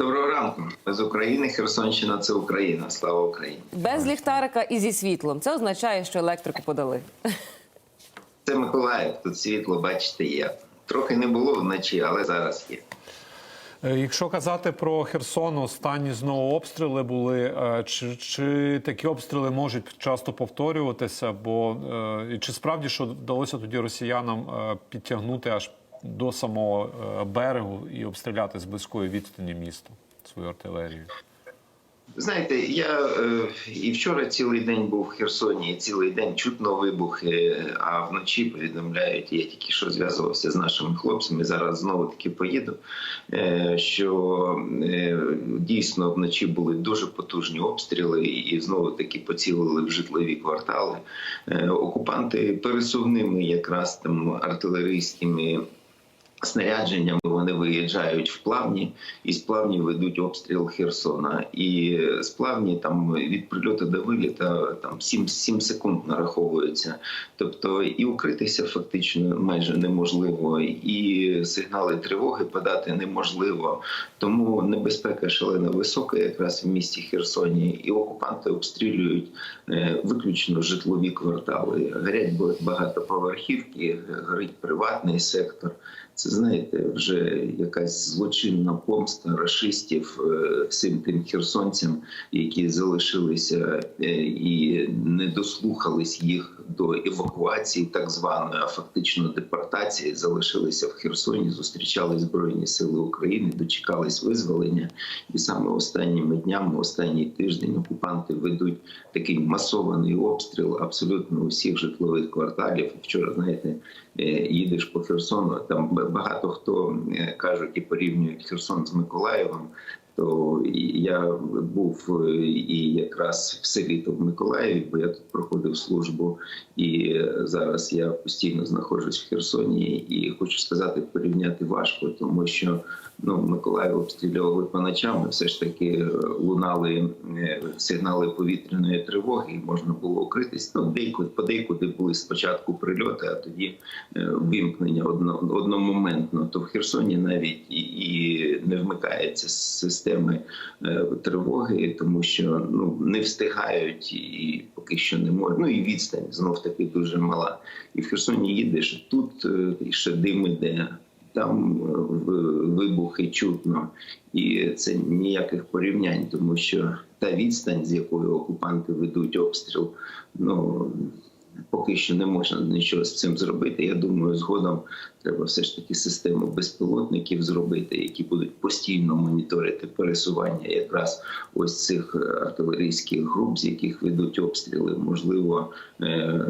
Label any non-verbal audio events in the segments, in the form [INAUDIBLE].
Доброго ранку. З України. Херсонщина це Україна. Слава Україні. Без ліхтарика і зі світлом. Це означає, що електрику подали. [LAUGHS] Це Миколаїв. Тут світло, бачите, є. Трохи не було вночі, але зараз є. Е, Якщо казати про Херсон, останні знову обстріли були. Е, Чи, чи такі обстріли можуть часто повторюватися? Бо е, і чи справді що вдалося тоді росіянам підтягнути аж до самого е, берегу і обстріляти з близької відстані місто свою артилерію? Знаєте, я е, і вчора цілий день був в Херсоні, і цілий день чутно вибухи, а вночі повідомляють, я тільки що зв'язувався з нашими хлопцями, зараз знову таки поїду, е, що е, дійсно вночі були дуже потужні обстріли, і знову таки поцілили в житлові квартали. Е, окупанти пересувними якраз там артилерійськими. Снарядженнями вони виїжджають в плавні і з плавні ведуть обстріл Херсона. І з плавні там від прильоту до виліта там 7, 7 секунд нараховується. Тобто і укритися фактично майже неможливо, і сигнали тривоги подати неможливо. Тому небезпека шалено висока, якраз в місті Херсоні, і окупанти обстрілюють е, виключно житлові квартали. Горять багатоповерхівки, горить приватний сектор. Це знаєте, вже якась злочинна помста рашистів е, всім тим херсонцям, які залишилися е, і не дослухались їх до евакуації, так званої, а фактично депортації, залишилися в Херсоні, зустрічали збройні сили України, дочекались визволення, і саме останніми днями, останній тиждень, окупанти ведуть такий масований обстріл абсолютно усіх житлових кварталів. Вчора знаєте, е, їдеш по Херсону, там багато хто е, кажуть і порівнюють Херсон з Миколаєвом. То я був і якраз все літо в Миколаєві, бо я тут проходив службу, і зараз я постійно знаходжусь в Херсоні. І хочу сказати, порівняти важко, тому що ну Миколаїв обстрілювали по ночам. Все ж таки е, лунали е, сигнали повітряної тривоги, і можна було укритись. Ну деяко подейкуди були спочатку прильоти, а тоді е, вимкнення одно, одномоментно. То в Херсоні навіть і, і не вмикається системи е, тривоги, тому що ну не встигають і поки що не можуть. Ну і відстань знов таки дуже мала. І в Херсоні їдеш тут е, ще дим іде. Там е, вибухи чутно, і це ніяких порівнянь, тому що та відстань, з якою окупанти ведуть обстріл, ну поки що не можна нічого з цим зробити. Я думаю, згодом треба все ж таки систему безпілотників зробити, які будуть постійно моніторити пересування якраз ось цих е, артилерійських груп, з яких ведуть обстріли. Можливо, е,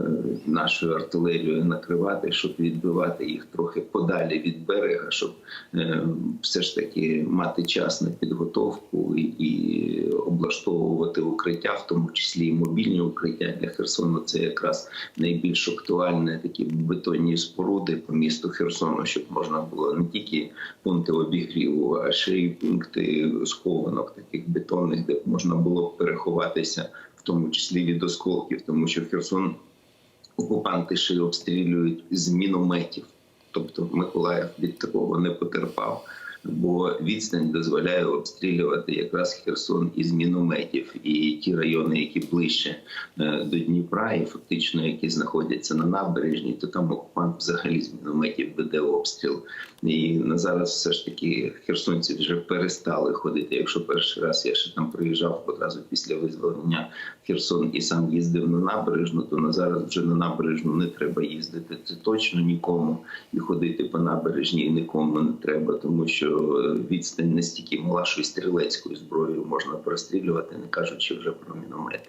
нашою артилерією накривати, щоб відбивати їх трохи подалі від берега, щоб е, все ж таки мати час на підготовку і- облаштовувати укриття, в тому числі і мобільні укриття для Херсону. Це якраз найбільш актуальне такі бетонні споруди по місту Херсону, щоб можна було не тільки пункти обігріву, а ще й пункти схованок, таких бетонних, де можна було переховатися, в тому числі від осколків, тому що Херсон окупанти ще й обстрілюють з мінометів. Тобто Миколаїв від такого не потерпав, бо відстань дозволяє обстрілювати якраз Херсон із мінометів і ті райони, які ближче е, до Дніпра, і фактично які знаходяться на набережні, то там окупант взагалі з мінометів веде обстріл. І на зараз все ж таки херсонці вже перестали ходити. Якщо перший раз я ще там приїжджав одразу після визволення Херсон і сам їздив на набережну, то на зараз вже на набережну не треба їздити. Це точно нікому і ходити по набережні нікому не треба, тому що е, відстань настільки мала, що і стрілецькою зброєю можна прострілювати, не кажучи вже про міномети.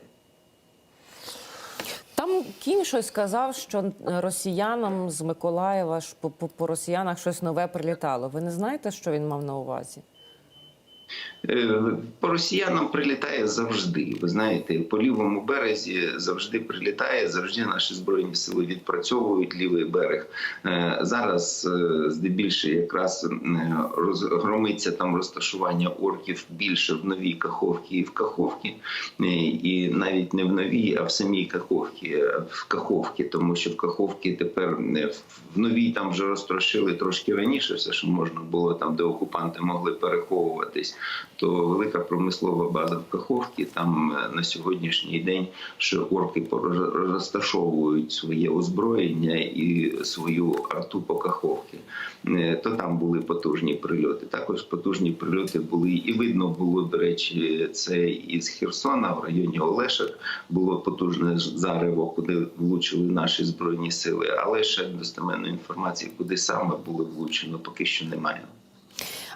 Там кінь щось сказав, що росіянам з Миколаєва по, по росіянах щось нове прилітало. Ви не знаєте, що він мав на увазі? Е, По росіянам прилітає завжди. Ви знаєте, по лівому березі завжди прилітає, завжди наші збройні сили відпрацьовують лівий берег. Е, Зараз е, здебільшого якраз розгромиться там розташування орків більше в новій Каховці і в Каховці, і навіть не в новій, а в самій Каховці, в Каховці, тому що в Каховці тепер в новій там вже розтрошили трошки раніше, все, що можна було там, де окупанти могли переховуватись. То велика промислова база в Каховці. Там е, на сьогоднішній день що орки розташовують своє озброєння і свою арту по Каховці. Е, То там були потужні прильоти. Також потужні прильоти були і видно було, до речі, це із Херсона в районі Олешок було потужне зарево, куди влучили наші збройні сили. Але ще достеменної інформації, куди саме було влучено, поки що немає.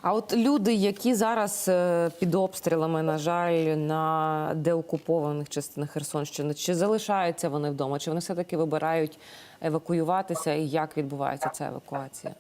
А от люди, які зараз е, під обстрілами, на жаль, на деокупованих частинах Херсонщини, чи залишаються вони вдома, чи вони все-таки вибирають евакуюватися, і як відбувається ця евакуація?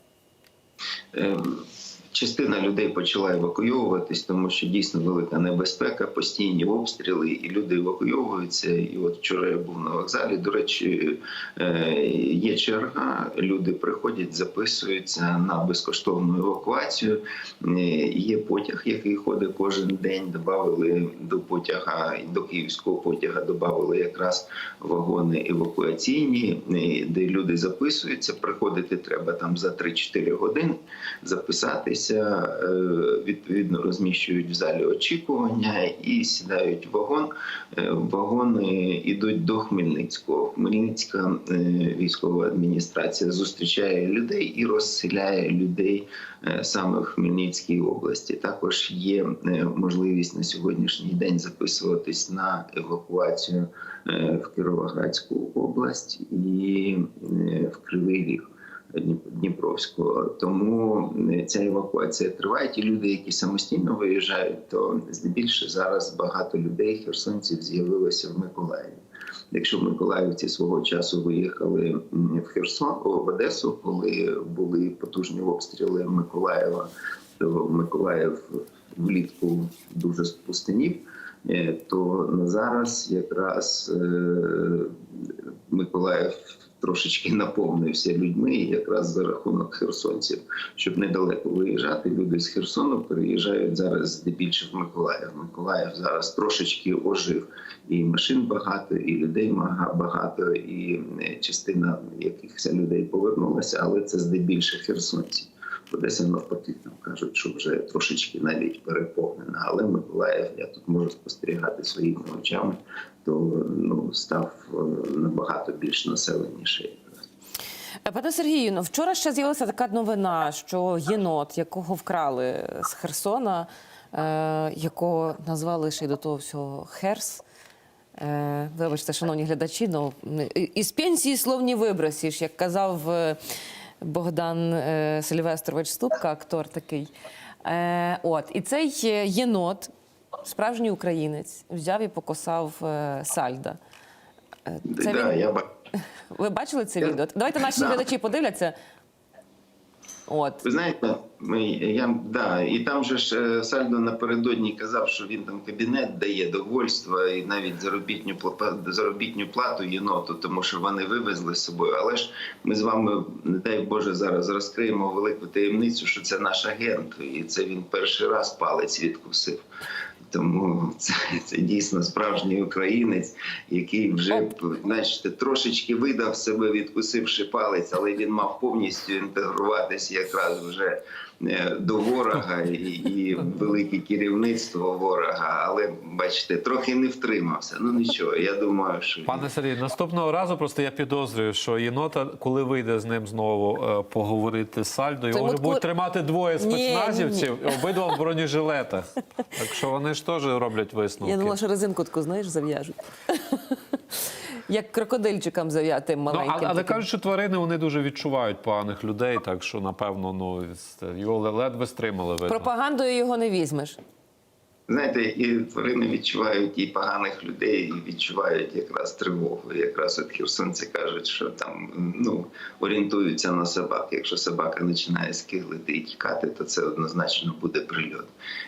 Частина людей почала евакуйовуватись, тому що дійсно велика небезпека, постійні обстріли, і люди евакуйовуються. І от вчора я був на вокзалі. До речі, е, є черга. Люди приходять, записуються на безкоштовну евакуацію. Е, Є потяг, який ходить кожен день. Добавили до потяга до київського потяга. Додали якраз вагони евакуаційні, е, де люди записуються. Приходити треба там за 3-4 години записатися, е, відповідно розміщують в залі очікування і сідають в вагон. Е, Вагони йдуть до Хмельницького. Хмельницька е, військова адміністрація зустрічає людей і розселяє людей саме в Хмельницькій області. Також є можливість на сьогоднішній день записуватись на евакуацію в Кіровоградську область і в Кривий Ріг. Дніп- Дніпровського. Тому ця евакуація триває. Ті люди, які самостійно виїжджають, то здебільше зараз багато людей, херсонців, з'явилося в Миколаєві. Якщо миколаївці свого часу виїхали в Херсон в Одесу, коли були потужні обстріли Миколаєва, то Миколаїв влітку дуже спустинів. Е, То на зараз якраз е, Миколаїв трошечки наповнився людьми, якраз за рахунок херсонців, щоб недалеко виїжджати. Люди з Херсону переїжджають зараз здебільшого в Миколаїв. Миколаїв зараз трошечки ожив, і машин багато, і людей багато, і е, частина якихось людей повернулася, але це здебільшого херсонці. Одеса навпаки там кажуть, що вже трошечки навіть переповнена. Але Миколаїв, я тут можу спостерігати своїми очами, то ну став е, набагато більш населеніший. Е, Пане Сергію, ну вчора ще з'явилася така новина, що єнот, якого вкрали з Херсона, е, якого назвали ще й до того всього Херс. Е, вибачте, шановні глядачі, ну із пенсії слов не вибросиш, як казав е, Богдан е, Сильвестрович Ступка, актор такий. Е, от, і цей єнот, справжній українець, взяв і покосав е, Сальда. Це да, він... я [LAUGHS] Ви бачили це Я- відео? Давайте наші Да. глядачі подивляться. От. Ви знаєте, ми я да, і там же ж е, Сальдо напередодні казав, що він там кабінет дає довольства і навіть заробітню заробітню плату єноту, тому що вони вивезли з собою. Але ж ми з вами, не дай Боже, зараз розкриємо велику таємницю, що це наш агент, і це він перший раз палець відкусив. Тому це, це дійсно справжній українець, який вже бачите, трошечки видав себе, відкусивши палець, але він мав повністю інтегруватися якраз вже до ворога і, і велике керівництво ворога. Але бачите, трохи не втримався. Ну нічого, я думаю, що Пане Сергій, наступного разу просто я підозрюю, що єнота, коли вийде з ним знову е, поговорити з Сальдо, його вже будуть тримати двоє Ні, ні, ні. спецназівців, обидва в бронежилетах. Так що вони ж теж роблять висновки. Я думала, що резинку таку, знаєш, зав'яжуть. Як крокодильчикам зав'яти Ну, маленьким. але, але таким. кажуть, що тварини вони дуже відчувають поганих людей, так що напевно ну його ледве стримали. Видно. Пропагандою його не візьмеш. Знаєте, і тварини відчувають і поганих людей, і відчувають якраз тривогу. Якраз от херсонці кажуть, що там ну орієнтуються на собак. Якщо собака починає скиглити і тікати, то це однозначно буде прильот.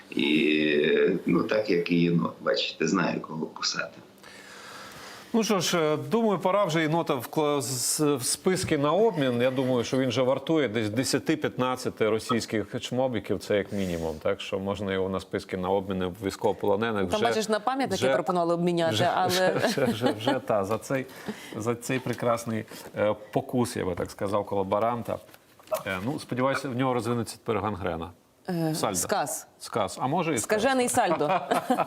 І ну так як і єнот, бачите, знає кого кусати. Ну що ж, е, думаю, пора вже єнота в списки на обмін. Я думаю, що він вже вартує десь 10-15 російських чмобіків, це як мінімум. Так що можна його на списки на обміни військовополонених. Там, вже, бачиш, на пам'ятники вже- пропонували обміняти, вже, але вже, вже, вже, вже та, за, цей, за цей прекрасний е, покус, я би так сказав, колаборанта. Е, ну, сподіваюся, в нього розвинеться тепер гангрена. Сальдо. Сказ. Сказ. А може і сказ. Скажений сальдо. [LAUGHS]